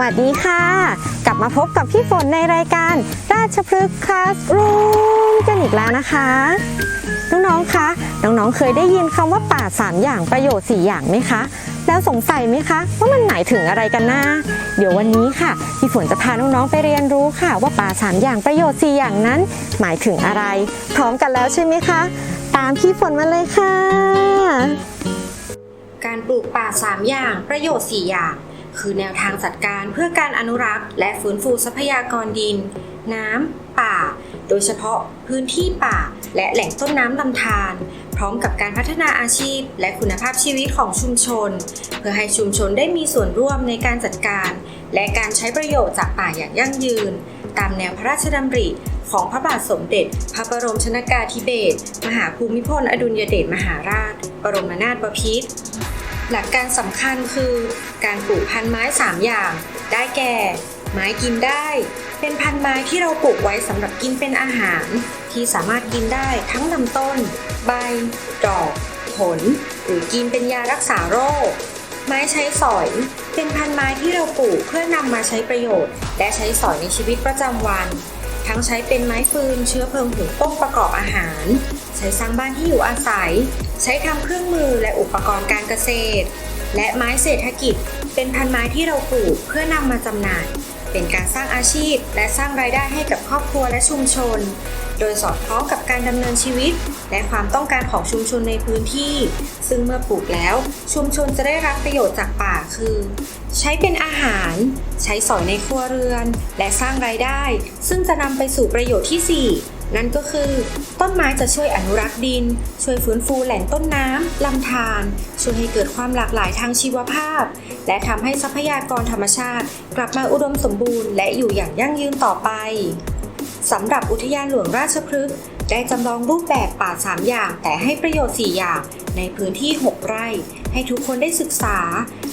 วัสดีค่ะ กลับมาพบกับพี่ฝนในรายการราชพฤกษ์คลาสรูมกันอีกแล้วนะคะ น้องๆคะน้องๆเคยได้ยินคำว่าป่าสามอย่างประโยชน์สี่อย่างไหมคะ แล้วสงสัยไหมคะ ว่ามันหมายถึงอะไรกันนะเดี๋ยววันนี้ค่ะพี่ฝนจะพาน้องๆไปเรียนรู้ค่ะ ว่าป่าสามอย่างประโยชน์สี่อย่างนั้น หมายถึงอะไร พร้อมกันแล้วใช่ไหมคะ ตามพี่ฝนมาเลยค่ะ การปลูกป่า3อย่างประโยชน์4อย่าง คือแนวทางจัดการเพื่อการอนุรักษ์ และฟื้นฟูทรัพยากรดิน น้ำ ป่า โดยเฉพาะพื้นที่ป่า และแหล่งต้นน้ำลำธารพร้อมกับการพัฒนาอาชีพ และคุณภาพชีวิตของชุมชน เพื่อให้ชุมชนได้มีส่วนร่วมในการจัดการ และการใช้ประโยชน์จากป่าอย่างยั่งยืน ตามแนวพระราชดำริของพระบาทสมเด็จ พระบรมชนากาธิเบศรมหาภูมิพลอดุลยเดชมหาราช บรมนาถบพิตร หลักการสำคัญคือการปลูกพันธุ์ไม้ 3 อย่าง ได้แก่ ไม้กินได้ เป็นพันธุ์ไม้ที่เราปลูกไว้สำหรับกินเป็นอาหาร ที่สามารถกินได้ทั้งลำต้น ใบ ดอก ผล หรือกินเป็นยารักษาโรค ไม้ใช้สอย เป็นพันธุ์ไม้ที่เราปลูกเพื่อนำมาใช้ประโยชน์ และใช้สอยในชีวิตประจำวัน ทั้งใช้เป็นไม้ฟืนเชื้อเพลิงหุงต้มประกอบอาหาร ใช้สร้างบ้านที่อยู่อาศัย ใช้ทำเครื่องมือและอุปกรณ์การเกษตร และไม้เศรษฐกิจ เป็นพันไม้ที่เราปลูกเพื่อนำมาจำหน่าย เป็นการสร้างอาชีพ และสร้างรายได้ให้กับครอบครัวและชุมชน โดยสอดคล้องกับการดำเนินชีวิต และความต้องการของชุมชนในพื้นที่ ซึ่งเมื่อปลูกแล้ว ชุมชนจะได้รับประโยชน์จากป่าคือ ใช้เป็นอาหาร ใช้สอยในครัวเรือน และสร้างรายได้ ซึ่งจะนำไปสู่ประโยชน์ที่ 4 นั่นก็คือ ต้นไม้จะช่วยอนุรักษ์ดิน ช่วยฟื้นฟูแหล่งต้นน้ำลำธารช่วยให้เกิดความหลากหลายทางชีวภาพ และทำให้ทรัพยากรธรรมชาติ กลับมาอุดมสมบูรณ์และอยู่อย่างยั่งยืนต่อไปสำหรับอุทยานหลวงราชพฤกษ์ได้จำลองรูปแบบป่า 3 อย่าง แต่ให้ประโยชน์ 4 อย่าง ในพื้นที่ 6 ไร่ ให้ทุกคนได้ศึกษา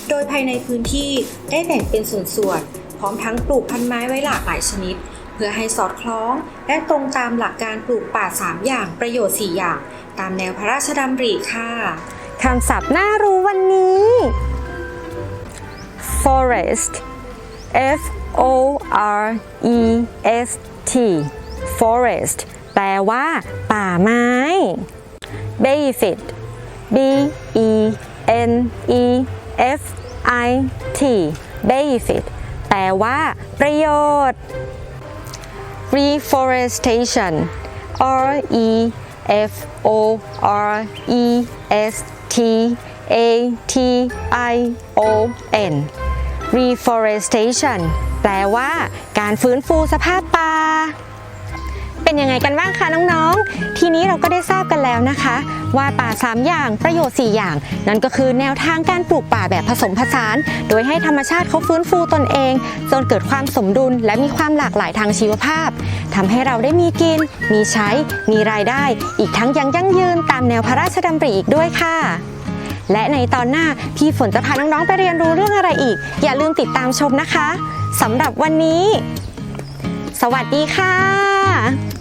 โดยภายในพื้นที่ได้แบ่งเป็นส่วนๆพร้อมทั้งปลูกพันไม้ไว้หลากหลายชนิด พื่อให้สอดคล้อง และตรงตามหลักการปลูกป่า 3 อย่างประโยชน์ 4 อย่าง ตามแนวพระราชดำริค่ะคำศัพท์น่ารู้วันนี้ forest F O R E S T forest แปลว่า ป่าไม้ benefit B E N E F I T benefit แปลว่า ประโยชน์ reforestation R E F O R E S T A T I O N reforestation แปลว่าการฟื้นฟูสภาพป่า เป็นยังไงกันบ้างคะน้องๆ ทีนี้เราก็ได้ทราบกันแล้วนะคะ ว่าป่า 3 อย่างประโยชน์ 4 อย่าง นั่นก็คือแนวทางการปลูกป่าแบบผสมผสาน โดยให้ธรรมชาติเขาฟื้นฟูตนเองจนเกิดความสมดุลและมีความหลากหลายทางชีวภาพทำให้เราได้มีกิน มีใช้ มีรายได้ อีกทั้งยังยั่งยืนตามแนวพระราชดำริอีกด้วยค่ะและในตอนหน้า พี่ฝนจะพาน้องๆไปเรียนรู้เรื่องอะไรอีก อย่าลืมติดตามชมนะคะสำหรับวันนี้ สวัสดีค่ะ